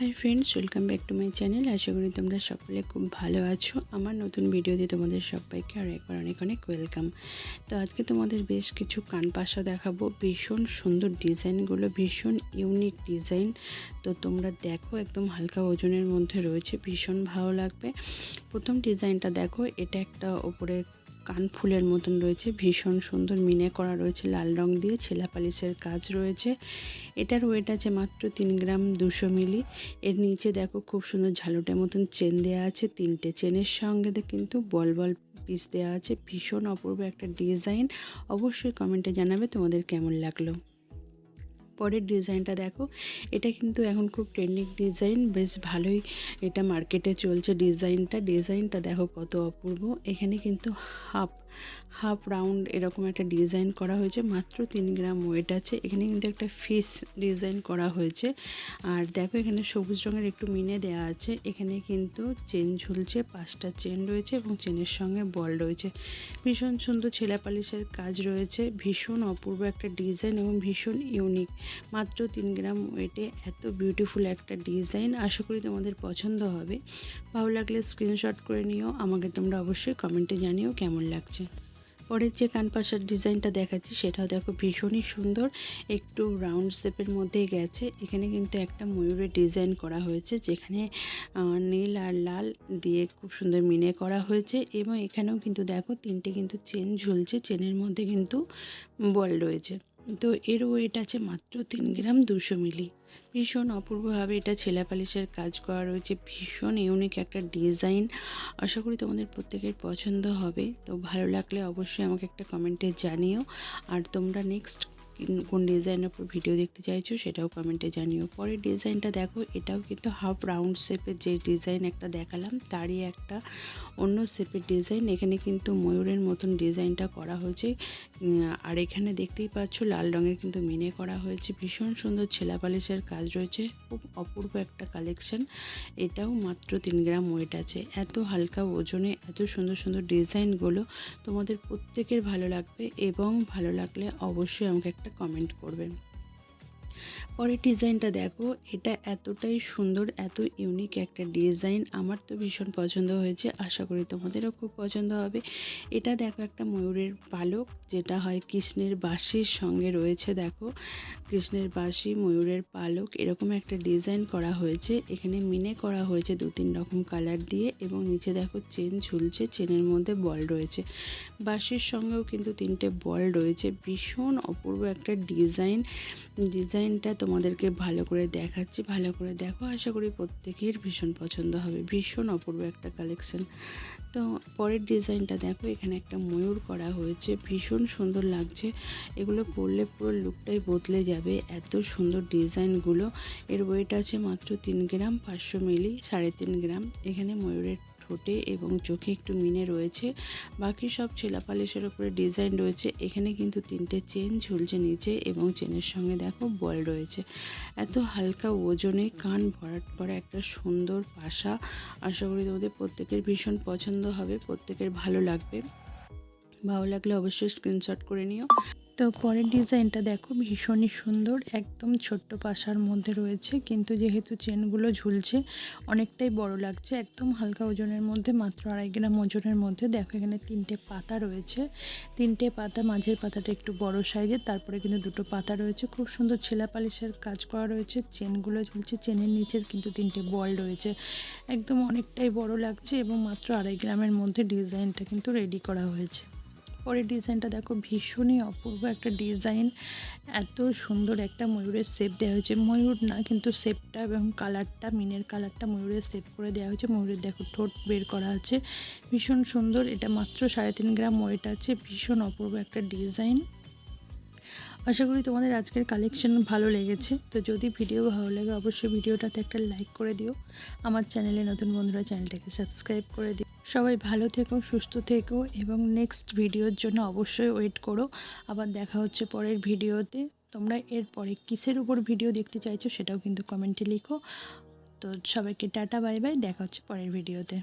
Hi friends welcome back to my channel আশা করি তোমরা সকলে খুব ভালো আছো। আমার নতুন ভিডিওতে তোমাদের সবাইকে আর একবার অনেক অনেক ওয়েলকাম তো আজকে তোমাদের বেশ কিছু কানপাশা দেখাবো। ভীষণ সুন্দর ডিজাইনগুলো ভীষণ ইউনিক ডিজাইন তো তোমরা দেখো, একদম হালকা ওজনের মধ্যে রয়েছে। ভীষণ ভালো লাগবে। প্রথম ডিজাইনটা দেখো, এটা একটা ওপরে কান ফুলের মতন রয়েছে, ভীষণ সুন্দর মিনে করা রয়েছে, লাল রং দিয়ে ছেলা পালিশের কাজ রয়েছে। এটার ওয়েট আছে মাত্র তিন গ্রাম দুশো মিলি। এর নিচে দেখো খুব সুন্দর ঝালুটের মতন চেন দেওয়া আছে, তিনটে চেনের সঙ্গে কিন্তু বল বল পিস দেওয়া আছে। ভীষণ অপূর্ব একটা ডিজাইন অবশ্যই কমেন্টে জানাবে তোমাদের কেমন লাগল। পরের ডিজাইনটা দেখো। এটা কিন্তু এখন খুব ট্রেন্ডিং ডিজাইন বেশ ভালোই এটা মার্কেটে চলছে ডিজাইনটা। ডিজাইনটা দেখো কত অপূর্ব। এখানে কিন্তু হাফ হাফ রাউন্ড এরকম একটা ডিজাইন করা হয়েছে, মাত্র তিন গ্রাম ওয়েট আছে। এখানে কিন্তু একটা ফিস ডিজাইন করা হয়েছে। আর দেখো এখানে সবুজ রঙের একটু মিনে দেওয়া আছে। এখানে কিন্তু চেন ঝুলছে, পাঁচটা চেন রয়েছে এবং চেনের সঙ্গে বল রয়েছে। ভীষণ সুন্দর ছেলা পালিশের কাজ রয়েছে। ভীষণ অপূর্ব একটা ডিজাইন এবং ভীষণ ইউনিক মাত্র তিন গ্রাম ওয়েটে এত বিউটিফুল একটা ডিজাইন আশা করি তোমাদের পছন্দ হবে। ভালো লাগলে স্ক্রিনশট করে নিও, আমাকে তোমরা অবশ্যই কমেন্টে জানিও কেমন লাগছে। পরের যে কানপাশার ডিজাইনটা দেখাচ্ছি, সেটাও দেখো ভীষণই সুন্দর, একটু রাউন্ড শেপের মধ্যেই গেছে। এখানে কিন্তু একটা ময়ূরের ডিজাইন করা হয়েছে, যেখানে নীল আর লাল দিয়ে খুব সুন্দর মিনে করা হয়েছে এবং এখানেও কিন্তু দেখো তিনটে কিন্তু চেন ঝুলছে চেনের মধ্যে কিন্তু বল রয়েছে। তো এর ওয়েট আছে মাত্র তিন গ্রাম দুশো মিলি। ভীষণ অপূর্বভাবে এটা ছেলা পালিশের কাজ করা রয়েছে। ভীষণ ইউনিক একটা ডিজাইন আশা করি তোমাদের প্রত্যেকের পছন্দ হবে। তো ভালো লাগলে অবশ্যই আমাকে একটা কমেন্টে জানিও। আর তোমরা নেক্সট কোন ডিজাইনের উপর ভিডিও দেখতে চাইছো সেটাও কমেন্টে জানিও। পরের ডিজাইনটা দেখো, এটাও কিন্তু হাফ রাউন্ড শেপের যে ডিজাইন একটা দেখালাম, তারই একটা অন্য শেপের ডিজাইন। এখানে কিন্তু ময়ূরের মতন ডিজাইনটা করা হয়েছে। আর এখানে দেখতেই পাচ্ছ, লাল রঙের কিন্তু মিনে করা হয়েছে। ভীষণ সুন্দর ছেলা পালিশের কাজ রয়েছে, খুব অপূর্ব একটা কালেকশন এটাও মাত্র তিন গ্রাম ওয়েট আছে। এত হালকা ওজনে এত সুন্দর সুন্দর ডিজাইনগুলো তোমাদের প্রত্যেকের ভালো লাগবে এবং ভালো লাগলে অবশ্যই আমাকে একটা কমেন্ট করবেন। পরের ডিজাইনটা দেখো, এটা এতটাই সুন্দর, এত ইউনিক একটা ডিজাইন। আমার তো ভীষণ পছন্দ হয়েছে, আশা করি তোমাদেরও খুব পছন্দ হবে। এটা দেখো একটা ময়ূরের পালক, যেটা হয় কৃষ্ণের বাঁশির সঙ্গে রয়েছে, দেখো। কৃষ্ণের বাঁশি, ময়ূরের পালক, এরকম একটা ডিজাইন করা হয়েছে। এখানে মিনে করা হয়েছে দু তিন রকম কালার দিয়ে এবং নিচে দেখো চেন ঝুলছে, চেনের মধ্যে বল রয়েছে। বাঁশির সঙ্গেও কিন্তু তিনটে বল রয়েছে। ভীষণ অপূর্ব একটা ডিজাইন ডিজাইনটা তোমাদেরকে ভালো করে দেখাচ্ছি, ভালো করে দেখো। আশা করি প্রত্যেকের ভীষণ পছন্দ হবে, ভীষণ অপূর্ব একটা কালেকশন তো পরের ডিজাইনটা দেখো, এখানে একটা ময়ূর করা হয়েছে, ভীষণ সুন্দর লাগছে। এগুলো পরলে পুরো লুকটাই বদলে যাবে, এত সুন্দর ডিজাইনগুলো। এর ওয়েট আছে মাত্র তিন গ্রাম, পাঁচশো মিলি সাড়ে তিন গ্রাম। এখানে ময়ূরের ঠোঁটে এবং চোখে একটু মিনে রয়েছে। বাকি সব ছেলা পালিশের উপরে ডিজাইন রয়েছে। এখানে কিন্তু তিনটে চেন ঝুলছে নিচে এবং চেনের সঙ্গে দেখো বল রয়েছে। এত হালকা ওজনে কান ভরাট করা একটা সুন্দর পাশা। আশা করি তোমাদের প্রত্যেকের ভীষণ পছন্দ হবে, প্রত্যেকের ভালো লাগবে। ভালো লাগলে অবশ্যই স্ক্রিনশট করে নিও। তো পরের ডিজাইনটা দেখো ভীষণই সুন্দর, একদম ছোট্ট পাশার মধ্যে রয়েছে, কিন্তু যেহেতু চেনগুলো ঝুলছে, অনেকটাই বড় লাগছে, একদম হালকা ওজনের মধ্যে, মাত্র আড়াই গ্রাম ওজনের মধ্যে। দেখো এখানে তিনটে পাতা রয়েছে, তিনটে পাতা, মাঝের পাতাটা একটু বড় সাইজের, তারপরে কিন্তু দুটো পাতা রয়েছে, খুব সুন্দর ছেলা পালিশের কাজ করা রয়েছে, চেনগুলো ঝুলছে, চেনের নিচে কিন্তু তিনটে বল রয়েছে, একদম অনেকটাই বড় লাগছে এবং মাত্র আড়াই গ্রামের মধ্যে ডিজাইনটা কিন্তু রেডি করা হয়েছে। পরের ডিজাইনটা দেখো ভীষণই অপূর্ব একটা ডিজাইন। এত সুন্দর একটা ময়ূরের শেপ দেওয়া হয়েছে। ময়ূর না, কিন্তু শেপটা এবং কালারটা মিনের কালারটা ময়ূরের শেপ করে দেওয়া হয়েছে। ময়ূরের দেখো ঠোঁট বের করা আছে। ভীষণ সুন্দর, এটা মাত্র সাড়ে তিন গ্রাম ওয়েট আছে। ভীষণ অপূর্ব একটা ডিজাইন। আশা করি তোমাদের আজকের কালেকশন ভালো লেগেছে। তো যদি ভিডিও ভালো লাগে, অবশ্যই ভিডিওটাতে একটা লাইক করে দিও। আমার চ্যানেলে নতুন বন্ধুরা চ্যানেলটাকে সাবস্ক্রাইব করে দিও। সবাই ভালো থেকো, সুস্থ থেকো এবং নেক্সট ভিডিওর জন্য অবশ্যই ওয়েট করো। আবার দেখা হচ্ছে পরের ভিডিওতে তোমরা এরপরে কিসের উপর ভিডিও দেখতে চাইছো সেটাও কিন্তু কমেন্টে লিখো। তো সবাইকে টাটা বাই বাই দেখা হচ্ছে পরের ভিডিওতে